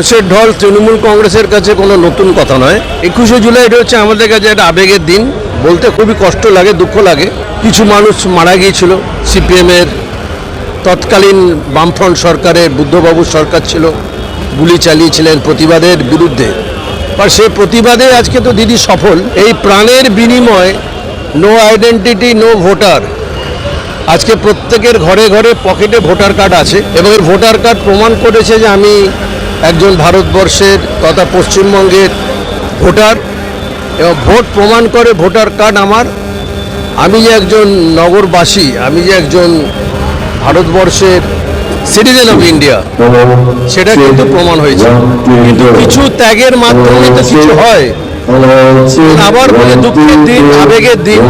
কংগ্রেসের ঢল তৃণমূল কংগ্রেসের কাছে কোনো নতুন কথা নয়। একুশে জুলাই এটা হচ্ছে আমাদের কাছে একটা আবেগের দিন। বলতে খুবই কষ্ট লাগে, দুঃখ লাগে। কিছু মানুষ মারা গিয়েছিল। সিপিএমের তৎকালীন বামফ্রন্ট সরকারের বুদ্ধবাবু সরকার ছিল। গুলি চালিয়েছিলেন প্রতিবাদের বিরুদ্ধে। আর সেই প্রতিবাদে আজকে তো দিদি সফল। এই প্রাণের বিনিময় নো আইডেন্টিটি নো ভোটার আজকে প্রত্যেকের ঘরে ঘরে পকেটে ভোটার কার্ড আছে। এবং এই ভোটার কার্ড প্রমাণ করেছে যে আমি একজন ভারতবর্ষের তথা পশ্চিমবঙ্গের ভোটার এবং ভোট প্রমাণ করে ভোটার কার্ড আমার। আমি যে একজন নগরবাসী, আমি যে একজন ভারতবর্ষের সিটিজেন অফ ইন্ডিয়া সেটা কিন্তু প্রমাণ হয়েছে। কিন্তু কিছু ত্যাগের মাধ্যমে তো কিছু হয়। আবার বলে দুঃখের দিন, আবেগের দিন।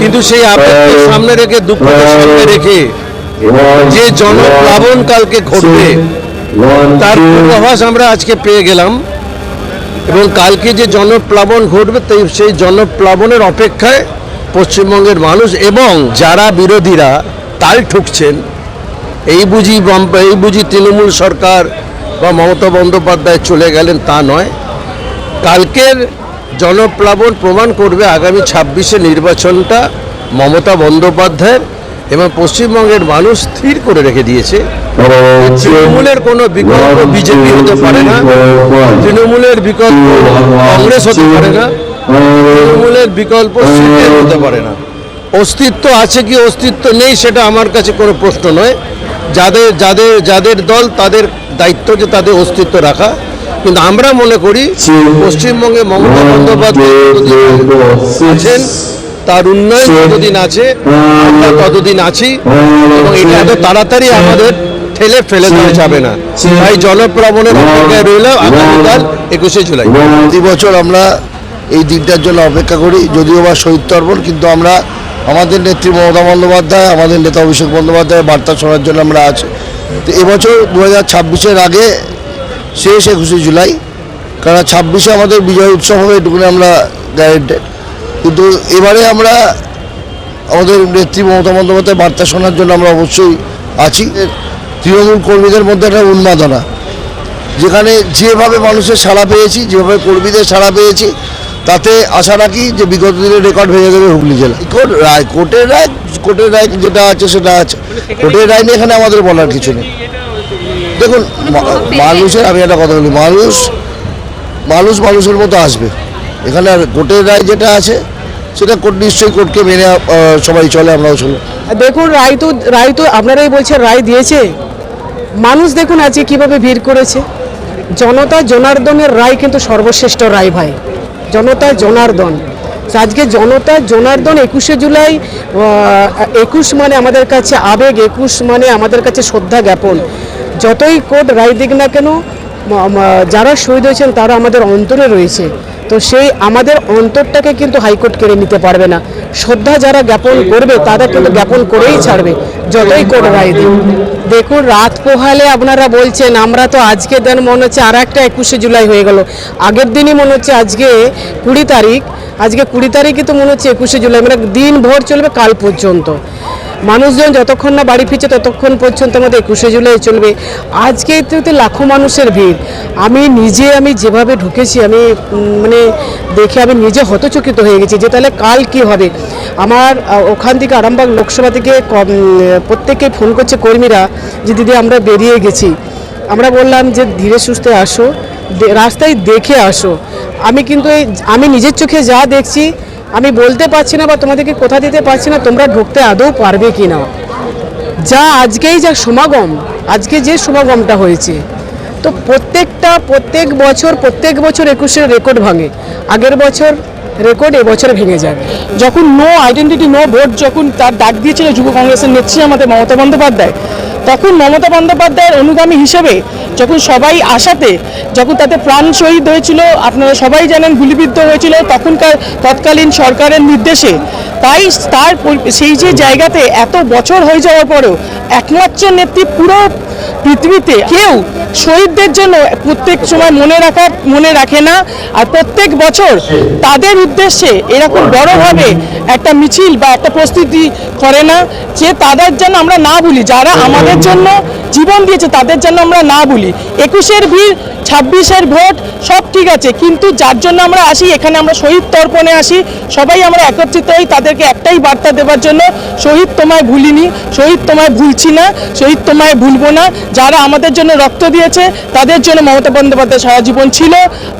কিন্তু সেই আবেগকে সামনে রেখে দুঃখকে সামনে রেখে যে জনপ্লাবন কালকে ঘটবে তার পূর্বাভাস আমরা আজকে পেয়ে গেলাম। এবং কালকে যে জনপ্লাবন ঘটবে সেই জনপ্লাবনের অপেক্ষায় পশ্চিমবঙ্গের মানুষ এবং যারা বিরোধীরা তাল ঠুকছেন, এই বুঝি এই বুঝি তৃণমূল সরকার বা মমতা বন্দ্যোপাধ্যায় চলে গেলেন তা নয়। কালকের জনপ্লাবন প্রমাণ করবে আগামী ছাব্বিশে নির্বাচনটা মমতা বন্দ্যোপাধ্যায়ের। এবং পশ্চিমবঙ্গের মানুষ স্থির করে রেখে দিয়েছে। তৃণমূলের কোনো বিকল্প বিজেপি হতে পারে না। তৃণমূলের বিকল্প কংগ্রেস হতে পারে না। তৃণমূলের বিকল্প সিপিএম হতে পারে না। অস্তিত্ব আছে কি অস্তিত্ব নেই সেটা আমার কাছে কোনো প্রশ্ন নয়। যাদের যাদের যাদের দল তাদের দায়িত্ব যে তাদের অস্তিত্ব রাখা। কিন্তু আমরা মনে করি পশ্চিমবঙ্গে মমতা বন্দ্যোপাধ্যায় আছেন তার উন্নয়ন যতদিন আছে আমরা ততদিন আছি এবং এটা এত তাড়াতাড়ি আমাদের ঠেলে ফেলে দেওয়া যাবে না। তাই জনপ্লাবনের অপেক্ষায় রইল আগামীকাল একুশে জুলাই। প্রতি বছর আমরা এই দিনটার জন্য অপেক্ষা করি যদিও বা শহীদ তর্পণ কিন্তু আমরা আমাদের নেত্রী মমতা বন্দ্যোপাধ্যায় আমাদের নেতা অভিষেক বন্দ্যোপাধ্যায়ের বার্তা শোনার জন্য আমরা আছি। তো এবছর দু হাজার ছাব্বিশের আগে শেষ একুশে জুলাই কারণ ছাব্বিশে আমাদের বিজয় উৎসব হবে এটুকুনি আমরা গ্যারেন্টেড কিন্তু এবারে আমরা আমাদের নেত্রী মমতা বন্দ্যোপাধ্যায় বার্তা শোনার জন্য আমরা অবশ্যই আছি। তৃণমূল কর্মীদের মধ্যে একটা উন্মাদনা। যেখানে যেভাবে মানুষের সাড়া পেয়েছি, যেভাবে কর্মীদের সাড়া পেয়েছি, তাতে আশা রাখি যে বিগত দিনের রেকর্ড ভেঙে দেবে হুগলি জেলা। কোর্ট রায়, কোর্টের রায় কোর্টের রায় যেটা আছে সেটা আছে। কোর্টের রায় নিয়ে এখানে আমাদের বলার কিছু নেই। দেখুন মানুষের, আমি একটা কথা বলি, মানুষ মানুষ মানুষের মতো আসবে। এখানে আর কোর্টের রায় যেটা আছে সেটা কোর্ট নিশ্চয়ই কোর্টকে মেনে সবাই চলে, আমরাও চলবো দেখুন, রায় তো রায় তো আপনারাই বলছেন, রায় দিয়েছে। মানুষ দেখুন আজকে কীভাবে ভিড় করেছে। জনতা জনার্দনের রায় কিন্তু সর্বশ্রেষ্ঠ রায় ভাই। জনতা জনার্দন। আজকে জনতা জনার্দন একুশে জুলাই একুশ মানে আমাদের কাছে আবেগ, একুশ মানে আমাদের কাছে শ্রদ্ধা জ্ঞাপন। যতই কোর্ট রায় দিক না কেন যারা শহীদ হয়েছেন তারা আমাদের অন্তরে রয়েছে। তো সেই আমাদের অন্তরটাকে কিন্তু হাইকোর্ট কেড়ে নিতে পারবে না। শ্রদ্ধা যারা জ্ঞাপন করবে তারা কিন্তু জ্ঞাপন করেই ছাড়বে, যতই কোর্ট রায় দিন দেখুন, রাত পোহালে আপনারা বলছেন, আমরা তো আজকে দেন মনে হচ্ছে আর একটা একুশে জুলাই হয়ে গেল। আগের দিনই মনে হচ্ছে আজকে কুড়ি তারিখ, আজকে কুড়ি তারিখই তো মনে হচ্ছে একুশে জুলাই মানে দিন ভোর চলবে কাল পর্যন্ত। মানুষজন যতক্ষণ না বাড়ি ফিরছে ততক্ষণ পর্যন্ত আমাদের একুশে জুলাই চলবে। আজকে তো লাখো মানুষের ভিড়। আমি নিজে আমি যেভাবে ঢুকেছি, আমি মানে দেখে আমি নিজে হতচকিত হয়ে গেছি যে তাহলে কাল কি হবে। আমার ওখান থেকে আরামবাগ লোকসভা থেকে প্রত্যেকে ফোন করছে কর্মীরা যে, দিদি, আমরা বেরিয়ে গেছি। আমরা বললাম যে, ধীরে সুস্থে আসো রাস্তায় দেখে আসো। আমি কিন্তু আমি নিজের চোখে যা দেখছি আমি বলতে পারছি না বা তোমাদেরকে কথা দিতে পারছি না, তোমরা ঢুকতে আদৌ পারবে কি না যা আজকেই যা সমাগম, আজকে যে সমাগমটা হয়েছে, তো প্রত্যেকটা, প্রত্যেক বছর প্রত্যেক বছর একুশের রেকর্ড ভাঙে। আগের বছর রেকর্ড এবছর ভেঙে যাবে। যখন নো আইডেন্টিটি নো ভোট যখন তার ডাক দিয়েছিল যুব কংগ্রেসের নেত্রী আমাদের মমতা বন্দ্যোপাধ্যায় তখন মমতা বন্দ্যোপাধ্যায়ের অনুগামী হিসেবে যখন সবাই আশাতে, যখন তাতে প্রাণ শহীদ হয়েছিল, আপনারা সবাই জানেন গুলিবিদ্ধ হয়েছিল তখনকার তৎকালীন সরকারের নির্দেশে। তাই তার সেই যে জায়গাতে এত বছর হয়ে যাওয়ার পরেও একমাত্র নেত্রী পুরো পৃথিবীতে কেউ শহীদদের জন্য প্রত্যেক সময় মনে রাখা, মনে রাখে না। আর প্রত্যেক বছর তাদের উদ্দেশ্যে এরকম বড়ভাবে একটা মিছিল বা একটা প্রস্তুতি করে না, যে তাদের যেন আমরা না বলি যারা আমাদের জন্য জীবন দিয়েছে তাদের জন্য আমরা না বলি একুশের ভিড়, ছাব্বিশের ভোট সব ঠিক আছে, কিন্তু যার জন্য আমরা আসি, এখানে আমরা শহীদ তর্পণে আসি, সবাই আমরা একত্রিত হই তাদেরকে একটাই বার্তা দেওয়ার জন্য, শহীদ তোমায় ভুলিনি, শহীদ তোমায় ভুলছি না, শহীদ তোমায় ভুলবো না, যারা আমাদের জন্য রক্ত দিয়েছে, তাদের জন্য মমতা বন্দ্যোপাধ্যায় সারা জীবন ছিল,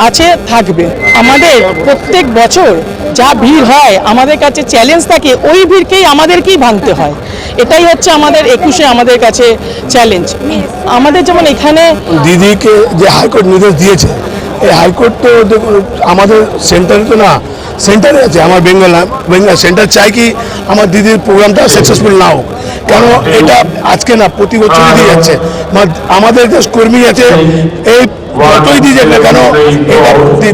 আছে, থাকবে। আমাদের প্রত্যেক বছর যা ভিড় হয়, আমাদের কাছে চ্যালেঞ্জ থাকে, ওই ভিড়কেই আমাদেরকেই ভাঙতে হয়। এটাই হচ্ছে আমাদের একুশে আমাদের কাছে চ্যালেঞ্জ আমাদের যেমন এখানে দিদিকে যে হাইকোর্ট নির্দেশ দিয়েছে এই হাইকোর্ট তো আমাদের সেন্টারে তো না সেন্টারে আছে আমার বেঙ্গল না বেঙ্গল সেন্টার চাই কি আমার দিদির প্রোগ্রামটা সাকসেসফুল না হোক। কেন এটা আজকে না প্রতি বছরই দিয়ে যাচ্ছে। আমাদের যে কর্মী আছে এই যতই দিয়ে যাবে কেন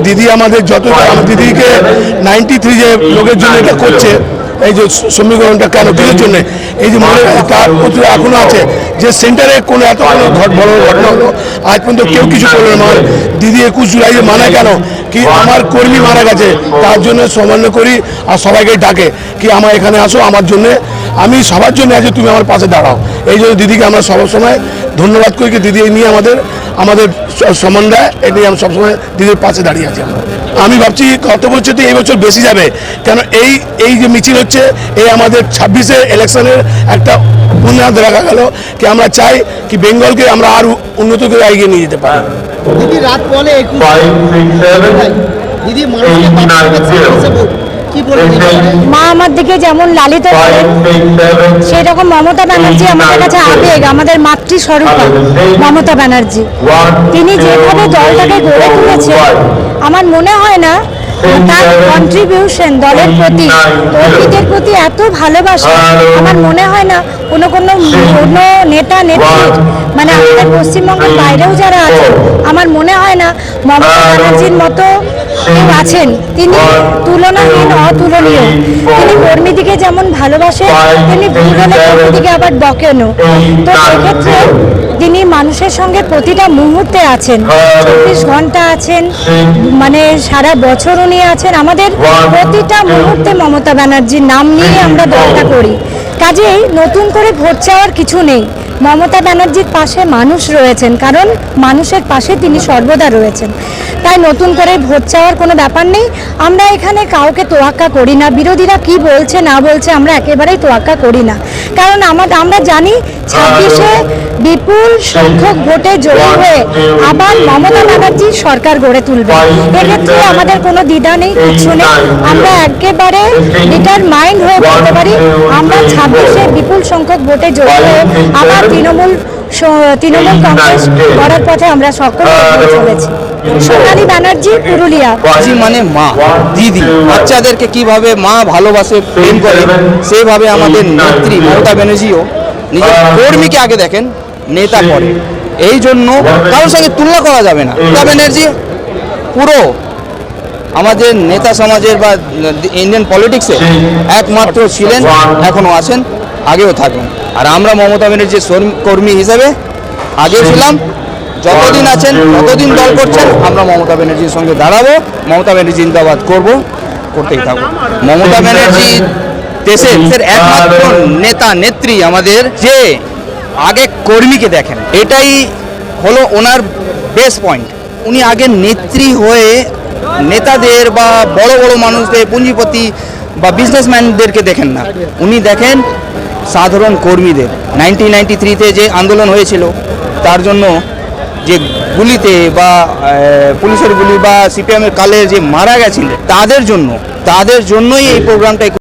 দিদি আমাদের যত আমার দিদিকে নাইনটি থ্রি যে লোকের জন্য এটা করছে এই যে সমীকরণটা কেন কিসের জন্য এই যে মনে হয় তার প্রতি এখনও আছে যে সেন্টারে কোনো এত ঘট বড় ঘটনা হলো আজ পর্যন্ত কেউ কিছু করল না। দিদি একুশ জুলাই যে মানা কেন? কি আমার কর্মী মারা গেছে তার জন্য সমান্য করি আর সবাইকে ডাকে কি আমার এখানে আসো আমার জন্য আমি সবার জন্য আছি তুমি আমার পাশে দাঁড়াও। এই জন্য দিদিকে আমরা সব সময় ধন্যবাদ করি কি দিদি এই নিয়ে আমাদের আমাদের স- সম্মান দেয় এই নিয়ে আমি সবসময় দিদির পাশে দাঁড়িয়ে আছি আমরা। আমি ভাবছি গত বছর থেকে এই বছর বেশি যাবে কেন এই এই যে মিছিল হচ্ছে এই আমাদের ছাব্বিশে ইলেকশনের একটা বুনিয়াদ রাখা গেল কি আমরা চাই কি বেঙ্গলকে আমরা আরও উন্নত করে এগিয়ে নিয়ে যেতে পারি। দিদি রাত বলে দিদি মানুষকে মা আমার দিকে যেমন লালিত করেন মমতা ব্যানার্জি আমাদের কাছে আবেগ আমাদের মাতৃস্বরূপা মমতা ব্যানার্জি। তিনি যেভাবে দলটাকে গড়ে তুলেছে আমার মনে হয় না তার কন্ট্রিবিউশন দলের প্রতি প্রতি এত ভালোবাসা আমার মনে হয় না কোনো কোনো কোনো নেতা নেত্রীর মানে আমাদের পশ্চিমবঙ্গের বাইরেও যারা আছেন আমার মনে হয় না মমতা ব্যানার্জির মতো কেউ আছেন। তিনি তুলনাহীন অতুলনীয়। তিনি কর্মীদিকে যেমন ভালোবাসেন তেমনি ভুল হলে কর্মীদিকে আবার বকেনও। তো সেক্ষেত্রে তিনি মানুষের সঙ্গে প্রতিটা মুহূর্তে আছেন চব্বিশ ঘণ্টা আছেন মানে সারা বছর উনি আছেন আমাদের প্রতিটা মুহূর্তে মমতা ব্যানার্জির নাম নিয়ে আমরা দলটা করি। কাজেই নতুন করে ভোট চাওয়ার কিছু নেই। মমতা ব্যানার্জির পাশে মানুষ রয়েছেন কারণ মানুষের পাশে তিনি সর্বদা রয়েছেন। তাই নতুন করে ভোট চাওয়ার কোনো ব্যাপার নেই। আমরা এখানে কাউকে তোয়াক্কা করি না। বিরোধীরা কি বলছে না বলছে আমরা একেবারেই তোয়াক্কা করি না। কারণ আমার আমরা জানি ছাব্বিশে বিপুল সংখ্যক ভোটে জয়ী হয়ে আবার মমতা ব্যানার্জি সরকার গড়ে তুলবে। এক্ষেত্রে আমাদের কোনো দ্বিধা নেই কিছু নেই। আমরা একেবারে ডিটার মাইন্ড হয়ে বলতে পারি আমরা ছাব্বিশে বিপুল সংখ্যক ভোটে জয়ী হয়ে আবার তৃণমূল তৃণমূল কংগ্রেস করার পথে আমরা সকলে এগিয়ে চলেছি। সোনালী ব্যানার্জি পুরুলিয়া। জি মানে মা দিদি। বাচ্চাদেরকে কীভাবে মা ভালোবাসে প্রেম করে সেভাবে আমাদের নেত্রী মমতা ব্যানার্জিও নিজের কর্মীকে আগে দেখেন নেতা পরে এই জন্য কারোর সঙ্গে তুলনা করা যাবে না। মমতা ব্যানার্জি পুরো আমাদের নেতা সমাজের বা ইন্ডিয়ান পলিটিক্সে একমাত্র ছিলেন এখনও আছেন আগেও থাকবেন। আর আমরা মমতা ব্যানার্জির কর্মী হিসেবে আগেও ছিলাম। যতদিন আছেন ততদিন দল করছেন আমরা মমতা ব্যানার্জির সঙ্গে দাঁড়াবো। মমতা ব্যানার্জি জিন্দাবাদ করব করতেই থাকব। মমতা ব্যানার্জি দেশের একমাত্র নেতা নেত্রী আমাদের যে আগে কর্মীকে দেখেন। এটাই হলো ওনার বেস পয়েন্ট উনি আগে নেত্রী হয়ে নেতাদের বা বড় বড় মানুষদের পুঁজিপতি বা বিজনেসম্যানদেরকে দেখেন না। উনি দেখেন সাধারণ কর্মীদের। নাইনটিন নাইনটি থ্রিতে যে আন্দোলন হয়েছিল, তার জন্য যে গুলিতে বা পুলিশের গুলি বা, সিপিএমের কালে যে মারা গেছিলেন তাদের জন্য, তাদের জন্যই এই প্রোগ্রামটা